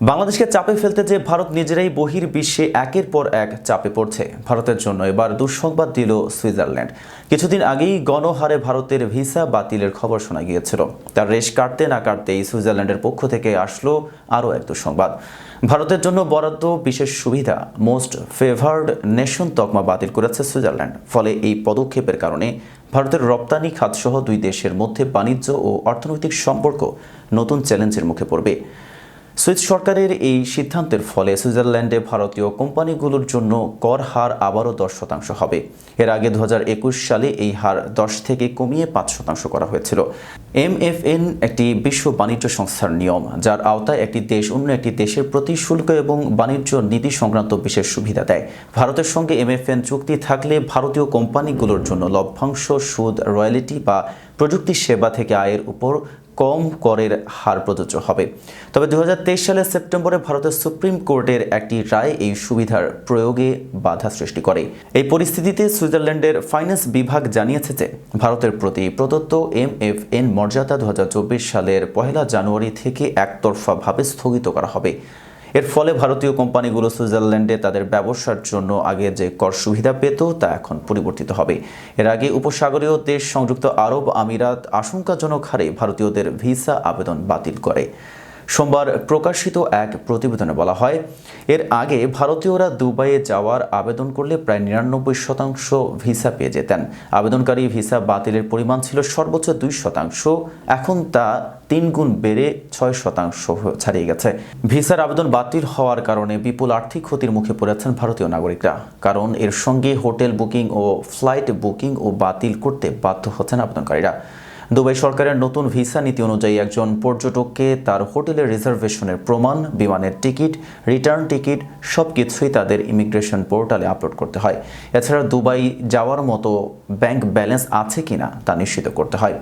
বাংলাদেশকে চাপে ফেলতে যে ভারত নিজেরাই বহির বিশ্বে একের পর এক চাপে পড়ছে ভারতের জন্য। এবার দুঃসংবাদ দিল সুইজারল্যান্ড। কিছুদিন আগেই গণহারে ভারতের ভিসা বাতিলের খবর শোনা গিয়েছিল। তার রেশ কাটতে না কাটতেই সুইজারল্যান্ডের পক্ষ থেকে আসলো আরও এক দুঃসংবাদ। ভারতের জন্য বরাদ্দ বিশেষ সুবিধা, মোস্ট ফেভার্ড নেশন তকমা বাতিল করেছে সুইজারল্যান্ড। ফলে এই পদক্ষেপের কারণে ভারতের রপ্তানি খাতসহ দুই দেশের মধ্যে বাণিজ্য ও অর্থনৈতিক সম্পর্ক নতুন চ্যালেঞ্জের মুখে পড়বে। সুইস সরকারের এই সিদ্ধান্তের ফলে সুইজারল্যান্ডে ভারতীয় কোম্পানিগুলোর জন্য কর হার আবারও দশ শতাংশ হবে। এর আগে দু হাজার একুশ সালে এই হার দশ থেকে কমিয়ে পাঁচ শতাংশ করা হয়েছিল। এমএফএন একটি বিশ্ব বাণিজ্য সংস্থার নিয়ম, যার আওতায় একটি দেশ অন্য একটি দেশের প্রতি শুল্ক এবং বাণিজ্য নীতি সংক্রান্ত বিশেষ সুবিধা দেয়। ভারতের সঙ্গে এমএফএন চুক্তি থাকলে ভারতীয় কোম্পানিগুলোর জন্য লভ্যাংশ, সুদ, রয়্যালিটি বা প্রযুক্তি সেবা থেকে আয়ের উপর কম করের হার প্রযোজ্য হবে। তবে দুহাজার তেইশ সালের সেপ্টেম্বরে ভারতের সুপ্রিম কোর্টের একটি রায় এই সুবিধার প্রয়োগে বাধা সৃষ্টি করে। এই পরিস্থিতিতে সুইজারল্যান্ডের ফাইন্যান্স বিভাগ জানিয়েছে যে, ভারতের প্রতি প্রদত্ত এম এফ এন মর্যাদা দু হাজার চব্বিশ সালের পহেলা জানুয়ারি থেকে একতরফাভাবে স্থগিত করা হবে। এর ফলে ভারতীয় কোম্পানিগুলো সুইজারল্যান্ডে তাদের ব্যবসার জন্য আগে যে কর সুবিধা পেত, তা এখন পরিবর্তিত হবে। এর আগে উপসাগরীয় দেশ সংযুক্ত আরব আমিরাত আশঙ্কাজনক হারে ভারতীয়দের ভিসা আবেদন বাতিল করে। সোমবার প্রকাশিত এক প্রতিবেদনে বলা হয়, এর আগে ভারতীয়রা দুবাইয়ে যাওয়ার আবেদন করলে প্রায় নিরানব্বই শতাংশ ভিসা পেয়ে যেতেন। আবেদনকারী ভিসা বাতিলের পরিমাণ ছিল সর্বোচ্চ দুই শতাংশ, এখন তা তিন গুণ বেড়ে ছয় শতাংশ ছাড়িয়ে গেছে। ভিসার আবেদন বাতিল হওয়ার কারণে বিপুল আর্থিক ক্ষতির মুখে পড়েছেন ভারতীয় নাগরিকরা, কারণ এর সঙ্গে হোটেল বুকিং ও ফ্লাইট বুকিং ও বাতিল করতে বাধ্য হচ্ছেন আবেদনকারীরা। দুবাই সরকারের নতুন ভিসা নীতি অনুযায়ী একজন পর্যটককে তার হোটেলের রিজার্ভেশনের প্রমাণ, বিমানের টিকিট, রিটার্ন টিকিট সব কিছুই তাদের ইমিগ্রেশন পোর্টালে আপলোড করতে হয়। এছাড়া দুবাই যাওয়ার মতো ব্যাংক ব্যালেন্স আছে কিনা তা নিশ্চিত করতে হয়।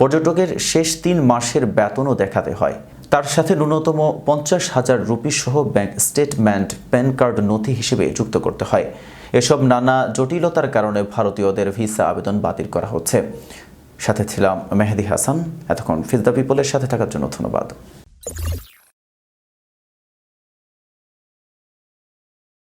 পর্যটকের শেষ তিন মাসের বেতনও দেখাতে হয়। তার সাথে ন্যূনতম পঞ্চাশ হাজার রুপি সহ ব্যাংক স্টেটমেন্ট, প্যান কার্ড নথি হিসেবে যুক্ত করতে হয়। এসব নানা জটিলতার কারণে ভারতীয়দের ভিসা আবেদন বাতিল করা হচ্ছে। সাথে ছিলাম মেহেদি হাসান। এতক্ষণ ফিজদা পিপলের সাথে থাকার জন্য ধন্যবাদ।